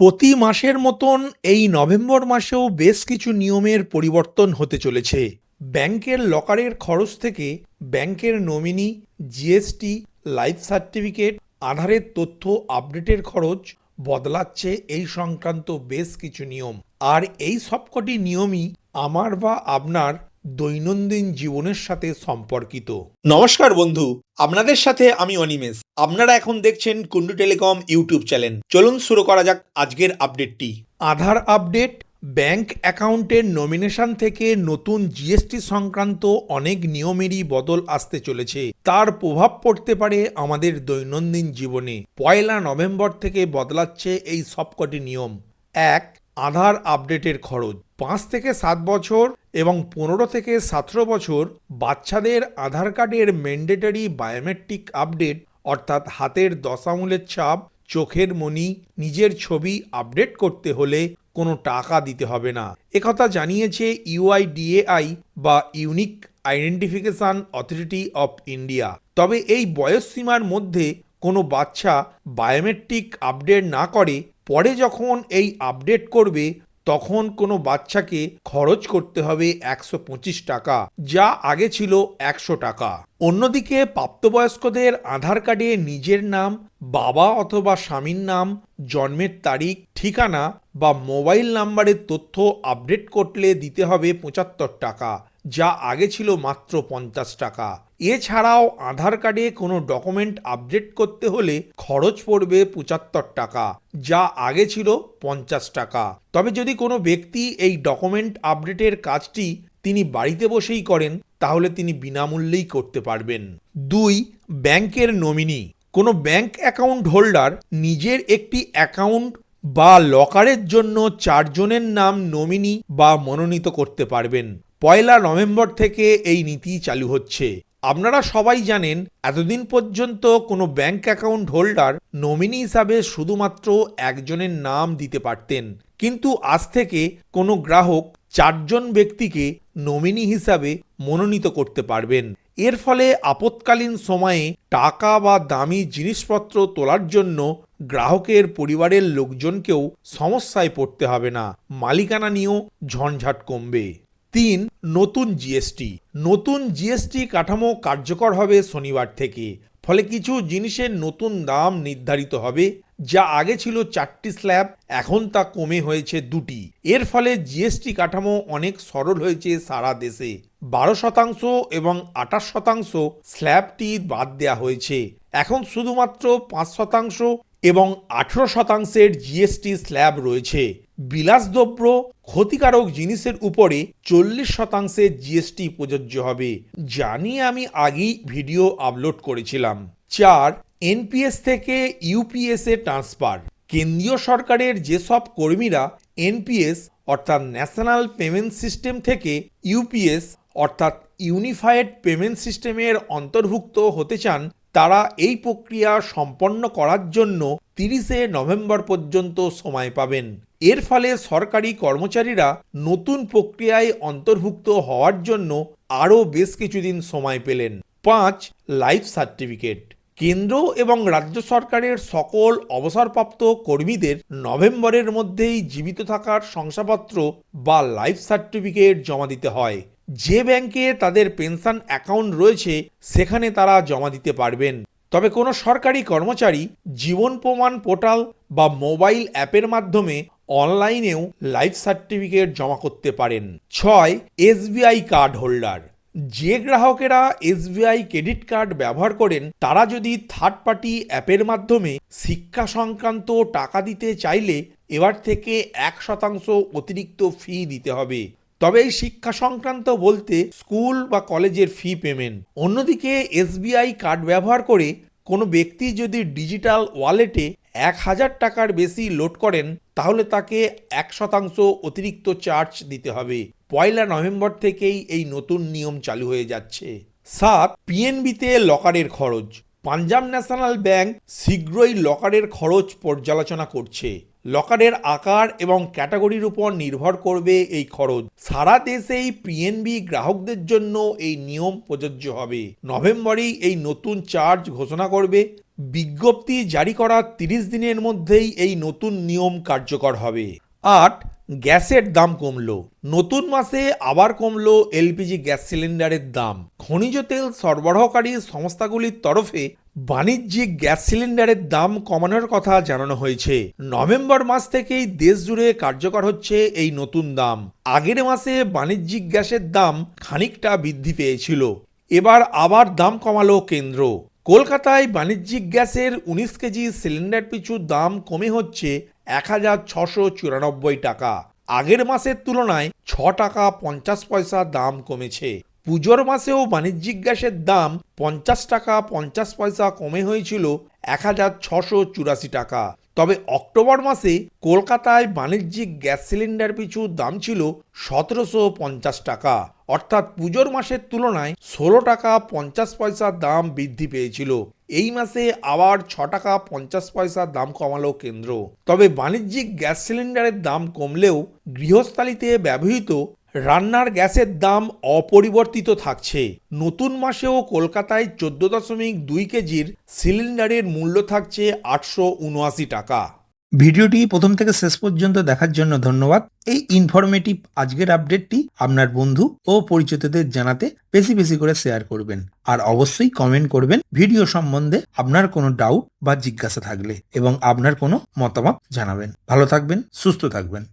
প্রতি মাসের মতন এই নভেম্বর মাসেও বেশ কিছু নিয়মের পরিবর্তন হতে চলেছে। ব্যাংকের লকারের খরচ থেকে ব্যাংকের নমিনি, জিএসটি, লাইফ সার্টিফিকেট, আধারের তথ্য আপডেটের খরচ বদলাচ্ছে এই সংক্রান্ত বেশ কিছু নিয়ম। আর এই সবকটি নিয়মই আমার বা আপনার দৈনন্দিন জীবনের সাথে সম্পর্কিত। নমস্কার বন্ধু আপনাদের সাথে আমি অনিমেষ। আপনারা এখন দেখছেন কুন্ডু টেলিকম ইউটিউব চ্যানেল। চলুন শুরু করা যাক আজকের আপডেটটি। আধার আপডেট ব্যাংক অ্যাকাউন্টের নমিনেশন থেকে নতুন জিএসটি সংক্রান্ত অনেক নিয়মেরই বদল আসতে চলেছে। তার প্রভাব পড়তে পারে আমাদের দৈনন্দিন জীবনে। পয়লা নভেম্বর থেকে বদলাচ্ছে এই সবকটি নিয়ম। এক আধার আপডেটের খরচ। পাঁচ থেকে সাত বছর এবং পনেরো থেকে সতেরো বছর বাচ্চাদের আধার কার্ডের ম্যান্ডেটরি বায়োমেট্রিক আপডেট অর্থাৎ হাতের দশ আঙুলের ছাপ, চোখের মনি নিজের ছবি আপডেট করতে হলে কোনো টাকা দিতে হবে না। একথা জানিয়েছে ইউআইডিএআই বা unique identification authority of India তবে এই বয়সসীমার মধ্যে কোনো বাচ্চা বায়োমেট্রিক আপডেট না করে, পরে যখন এই আপডেট করবে তখন কোনো বাচ্চাকে খরচ করতে হবে একশো পঁচিশ টাকা, যা আগে ছিল একশো টাকা। অন্যদিকে প্রাপ্তবয়স্কদের আধার কার্ডে নিজের নাম, বাবা অথবা স্বামীর নাম, জন্মের তারিখ, ঠিকানা বা মোবাইল নাম্বারের তথ্য আপডেট করলে দিতে হবে পঁচাত্তর টাকা। যা আগে ছিল মাত্র পঞ্চাশ টাকা। এছাড়াও আধার কার্ডে কোনো ডকুমেন্ট আপডেট করতে হলে খরচ পড়বে পঁচাত্তর টাকা, যা আগে ছিল পঞ্চাশ টাকা। তবে যদি কোনো ব্যক্তি এই ডকুমেন্ট আপডেটের কাজটি তিনি বাড়িতে বসেই করেন, তাহলে তিনি বিনামূল্যেই করতে পারবেন। দুই, ব্যাংকের নমিনি। কোনো ব্যাংক অ্যাকাউন্ট হোল্ডার নিজের একটি অ্যাকাউন্ট বা লকারের জন্য চারজনের নাম নমিনি বা মনোনীত করতে পারবেন। পয়লা নভেম্বর থেকে এই নীতি চালু হচ্ছে। আপনারা সবাই জানেন, এতদিন পর্যন্ত কোনো ব্যাংক অ্যাকাউন্ট হোল্ডার নমিনি হিসাবে শুধুমাত্র একজনের নাম দিতে পারতেন। কিন্তু আজ থেকে কোনো গ্রাহক চারজন ব্যক্তিকে নমিনি হিসাবে মনোনীত করতে পারবেন। এর ফলে আপৎকালীন সময়ে টাকা বা দামি জিনিসপত্র তোলার জন্য গ্রাহকের পরিবারের লোকজনকেও সমস্যায় পড়তে হবে না। মালিকানা নিয়েও ঝঞ্ঝাট কমবে। তিন, নতুন জিএসটি নতুন জিএসটি কাঠামো কার্যকর হবে শনিবার থেকে। ফলে কিছু জিনিসের নতুন দাম নির্ধারিত হবে, যা আগে ছিল চারটি স্ল্যাব, এখন তা কমে হয়েছে দুটি। এর ফলে জিএসটি কাঠামো অনেক সরল হয়েছে সারা দেশে। বারো শতাংশ এবং আঠাশ শতাংশ স্ল্যাবটি বাদ দেওয়া হয়েছে। এখন শুধুমাত্র পাঁচ শতাংশ এবং আঠেরো শতাংশের জিএসটি স্ল্যাব রয়েছে। বিলাসদ্রব্য ক্ষতিকারক জিনিসের উপরে চল্লিশ শতাংশের জিএসটি প্রযোজ্য হবে, যা নিয়ে আমি আগেই ভিডিও আপলোড করেছিলাম। চার, এনপিএস থেকে ইউপিএস এ ট্রান্সফার। কেন্দ্রীয় সরকারের যেসব কর্মীরা এনপিএস, অর্থাৎ ন্যাশনাল পেমেন্ট সিস্টেম থেকে ইউপিএস, অর্থাৎ ইউনিফাইড পেমেন্ট সিস্টেমের অন্তর্ভুক্ত হতে চান, তারা এই প্রক্রিয়া সম্পন্ন করার জন্য তিরিশে নভেম্বর পর্যন্ত সময় পাবেন। এর ফলে সরকারি কর্মচারীরা নতুন প্রক্রিয়ায় অন্তর্ভুক্ত হওয়ার জন্য আরও বেশ কিছুদিন সময় পেলেন। পাঁচ, লাইফ সার্টিফিকেট। কেন্দ্র এবং রাজ্য সরকারের সকল অবসরপ্রাপ্ত কর্মীদের নভেম্বরের মধ্যেই জীবিত থাকার শংসাপত্র বা লাইফ সার্টিফিকেট জমা দিতে হয়। যে ব্যাংকে তাদের পেনশন অ্যাকাউন্ট রয়েছে, সেখানে তারা জমা দিতে পারবেন। তবে কোনো সরকারি কর্মচারী জীবন প্রমাণ পোর্টাল বা মোবাইল অ্যাপের মাধ্যমে অনলাইনেও লাইফ সার্টিফিকেট জমা করতে পারেন। ছয়, এসবিআই কার্ড হোল্ডার। যে গ্রাহকেরা এসবিআই ক্রেডিট কার্ড ব্যবহার করেন, তারা যদি থার্ড পার্টি অ্যাপের মাধ্যমে শিক্ষা সংক্রান্ত টাকা দিতে চাইলে এবার থেকে এক শতাংশ অতিরিক্ত ফি দিতে হবে। তবে এই শিক্ষা সংক্রান্ত বলতে স্কুল বা কলেজের ফি পেমেন্ট অন্যদিকে এসবিআই কার্ড ব্যবহার করে কোনো ব্যক্তি যদি ডিজিটাল ওয়ালেটে এক হাজার টাকার বেশি লোড করেন, তাহলে তাকে এক শতাংশ অতিরিক্ত চার্জ দিতে হবে। পয়লা নভেম্বর থেকেই এই নতুন নিয়ম চালু হয়ে যাচ্ছে। সাত পিএনবিতে লকারের খরচ। পাঞ্জাব ন্যাশনাল ব্যাংক শীঘ্রই লকারের খরচ পর্যালোচনা করছে। লকারের আকার এবং ক্যাটাগরির উপর নির্ভর করবে এই খরচ। সারা দেশেই পিএনবি গ্রাহকদের জন্য এই নিয়ম প্রযোজ্য হবে। নভেম্বরেই এই নতুন চার্জ ঘোষণা করবে। বিজ্ঞপ্তি জারি করার তিরিশ দিনের মধ্যেই এই নতুন নিয়ম কার্যকর হবে। আট, গ্যাসের দাম কমলো। নতুন মাসে আবার কমলো এলপিজি গ্যাস সিলিন্ডারের দাম। খনিজ তেল সরবরাহকারী সংস্থাগুলির তরফে বাণিজ্যিক গ্যাস সিলিন্ডারের দাম কমানোর কথা জানানো হয়েছে। নভেম্বর মাস থেকেই দেশ জুড়ে কার্যকর হচ্ছে এই নতুন দাম। আগের মাসে বাণিজ্যিক গ্যাসের দাম খানিকটা বৃদ্ধি পেয়েছিল। এবার আবার দাম কমালো কেন্দ্র। কলকাতায় বাণিজ্যিক গ্যাসের উনিশ কেজি সিলিন্ডার পিছু দাম কমে হচ্ছে এক হাজার ছশো চুরানব্বই টাকা। আগের মাসের তুলনায় ছ টাকা পঞ্চাশ পয়সা দাম কমেছে। পুজোর মাসেও বাণিজ্যিক গ্যাসের দাম পঞ্চাশ টাকা পঞ্চাশ পয়সা কমে হয়েছিল এক হাজার ছশো চুরাশি টাকা। তবে অক্টোবর মাসে কলকাতায় বাণিজ্যিক গ্যাস সিলিন্ডার পিছু দাম ছিল সতেরোশো পঞ্চাশ টাকা। অর্থাৎ পুজোর মাসের তুলনায় ষোলো টাকা পঞ্চাশ পয়সা দাম বৃদ্ধি পেয়েছিল। এই মাসে আবার ছ টাকা পঞ্চাশ পয়সা দাম কমালো কেন্দ্র। তবে বাণিজ্যিক গ্যাস সিলিন্ডারের দাম কমলেও গৃহস্থালিতে ব্যবহৃত রান্নার গ্যাসের দাম অপরিবর্তিত থাকছে। নতুন মাসেও কলকাতায় চোদ্দ দশমিক দুই কেজির সিলিন্ডারের মূল্য থাকছে আটশো উনআশি টাকা। ভিডিওটি প্রথম থেকে শেষ পর্যন্ত দেখার জন্য ধন্যবাদ। এই ইনফরমেটিভ আজকের আপডেটটি আপনার বন্ধু ও পরিচিতদের জানাতে বেশি বেশি করে শেয়ার করবেন। আর অবশ্যই কমেন্ট করবেন ভিডিও সম্বন্ধে আপনার কোনো ডাউট বা জিজ্ঞাসা থাকলে এবং আপনার কোনো মতামত জানাবেন। ভালো থাকবেন, সুস্থ থাকবেন।